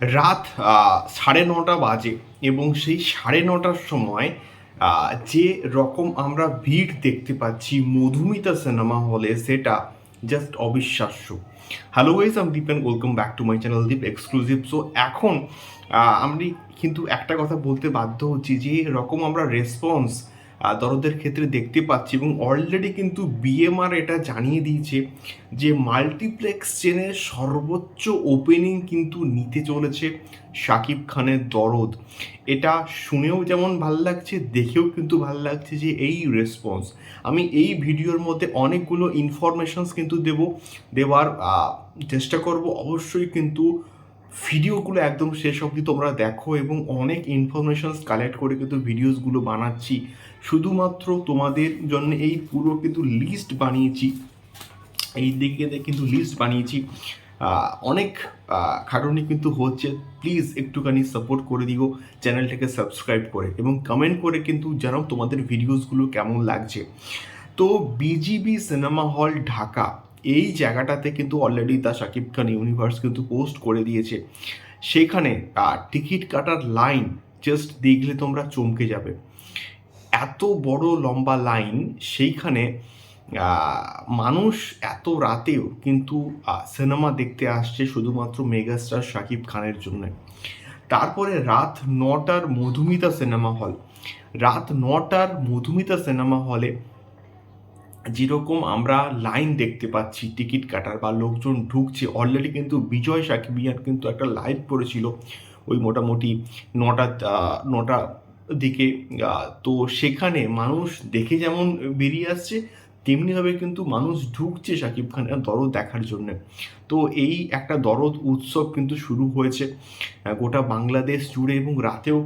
রাত সাড়ে নটা বাজে এবং সেই সাড়ে নটার সময় যে রকম আমরা ভিড় দেখতে পাচ্ছি মধুমিতা সিনেমা হলে সেটা জাস্ট অবিশ্বাস্য। হ্যালো গাইস আমি Dipen welcome back to my channel Deep exclusive so এখন আমি কিন্তু একটা কথা বলতে বাধ্য হচ্ছি যে রকম আমরা রেসপন্স দরদের ক্ষেত্রে দেখতে পাচ্ছি এবং অলরেডি কিন্তু বিএমআর এটা জানিয়ে দিয়েছে যে মাল্টিপ্লেক্স চেনের সর্বোচ্চ ওপেনিং কিন্তু নিতে চলেছে শাকিব খানের দরদ। এটা শুনেও যেমন ভালো লাগছে, দেখেও কিন্তু ভালো লাগছে যে এই রেসপন্স আমি এই ভিডিওর মধ্যে অনেকগুলো ইনফরমেশনস কিন্তু দেব, দেওয়ার চেষ্টা করব। অবশ্যই কিন্তু ভিডিওগুলো একদম শেষ অবধি তোমরা দেখো এবং অনেক ইনফরমেশনস কালেক্ট করে কিন্তু ভিডিওসগুলো বানাচ্ছি। শুধুমাত্র তোমাদের জন্য এই পুরো কিন্তু লিস্ট বানিয়েছি। এই দিকে কিন্তু লিস্ট বানিয়েছি। অনেক খাটুনি কিন্তু হচ্ছে। প্লিজ একটুখানি সাপোর্ট করে দিও চ্যানেলটাকে সাবস্ক্রাইব করে এবং কমেন্ট করে কিন্তু জানাও তোমাদের ভিডিওসগুলো কেমন লাগছে। তো বিজিবি সিনেমা হল ঢাকা এই জায়গাটাতে কিন্তু already the Shakib Khan universe কিন্তু পোস্ট করে দিয়েছে। সেখানে টিকিট কাটার লাইন জাস্ট দেখলে তোমরা চমকে যাবে। এত বড় লম্বা লাইন সেইখানে মানুষ এত রাতেও কিন্তু সিনেমা দেখতে আসছে শুধুমাত্র মেগাস্টার শাকিব খানের জন্য। তারপরে রাত নটার মধুমিতা সিনেমা হল রাত নটার মধুমিতা সিনেমা হলে যেরকম আমরা লাইন দেখতে পাচ্ছি, টিকিট কাটার বা লোকজন ঢুকছে অলরেডি কিন্তু বিজয় সাকিবিয়ান কিন্তু একটা লাইভ করেছিল ওই মোটামুটি নটা নটা দিকে তো সেখানে মানুষ দেখে যেমন বেরিয়ে আসছে তেমনিভাবে কিন্তু মানুষ ঢুকছে শাকিব খানের দরদ দেখার জন্যে। তো এই একটা দরদ উৎসব কিন্তু শুরু হয়েছে। গোটা বাংলাদেশ জুড়ে এবং রাতেও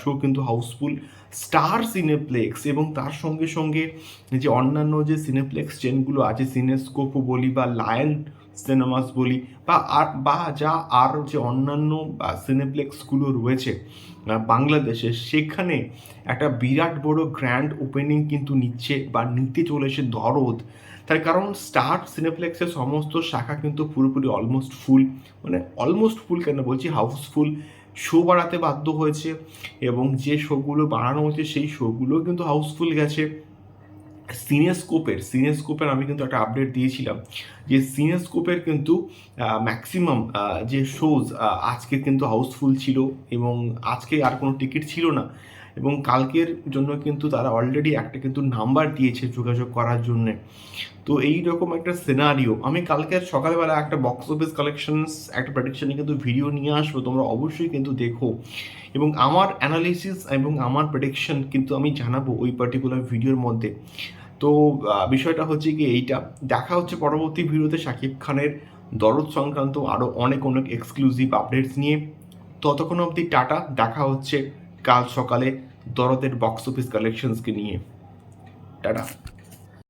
শো কিন্তু হাউসফুল স্টার সিনেপ্লেক্স এবং তার সঙ্গে সঙ্গে যে অন্যান্য যে সিনেপ্লেক্স চেনগুলো আছে সিনেস্কোপ বলি বা লায়ন সিনেমাস বলি বা আর বা যা আর যে অন্যান্য সিনেপ্লেক্সগুলো রয়েছে বাংলাদেশে, সেখানে একটা বিরাট বড় গ্র্যান্ড ওপেনিং কিন্তু নিচ্ছে বা নিতে চলেছে দরদ। তার কারণ স্টার সিনেপ্লেক্সের সমস্ত শাখা কিন্তু পুরোপুরি অলমোস্ট ফুল মানে অলমোস্ট ফুল কেন বলছি? হাউসফুল শো বাড়াতে বাধ্য হয়েছে এবং যে শোগুলো বাড়ানো হয়েছে, সেই শোগুলো কিন্তু হাউসফুল গেছে। সিনেস্কোপের সিনেস্কোপের আমি কিন্তু একটা আপডেট দিয়েছিলাম যে সিনেস্কোপের কিন্তু ম্যাক্সিমাম যে শোজ আজকে কিন্তু হাউসফুল ছিল এবং আজকে আর কোনো টিকিট ছিল না। এবং কালকের জন্য কিন্তু তারা অলরেডি একটা কিন্তু নাম্বার দিয়েছে যোগাযোগ করার জন্যে। তো এই রকম একটা সিনারিও আমি কালকে সকালবেলা একটা বক্স অফিস কালেকশনস একটা প্রেডিকশনে কিন্তু ভিডিও নিয়ে আসব, তোমরা অবশ্যই কিন্তু দেখো। এবং আমার অ্যানালিসিস এবং আমার প্রেডিকশন কিন্তু আমি জানাব ওই পার্টিকুলার ভিডিওর মধ্যে। তো বিষয়টা হচ্ছে কি এইটা। দেখা হচ্ছে পরবর্তী ভিডিওতে শাকিব খানের দরদ সংক্রান্ত আরও অনেক অনেক এক্সক্লুসিভ আপডেটস নিয়ে। ততক্ষণ অবধি টাটা, দেখা হচ্ছে। কাল সকালে দরদের বক্স অফিস কালেকশনসকে নিয়ে। টাটা।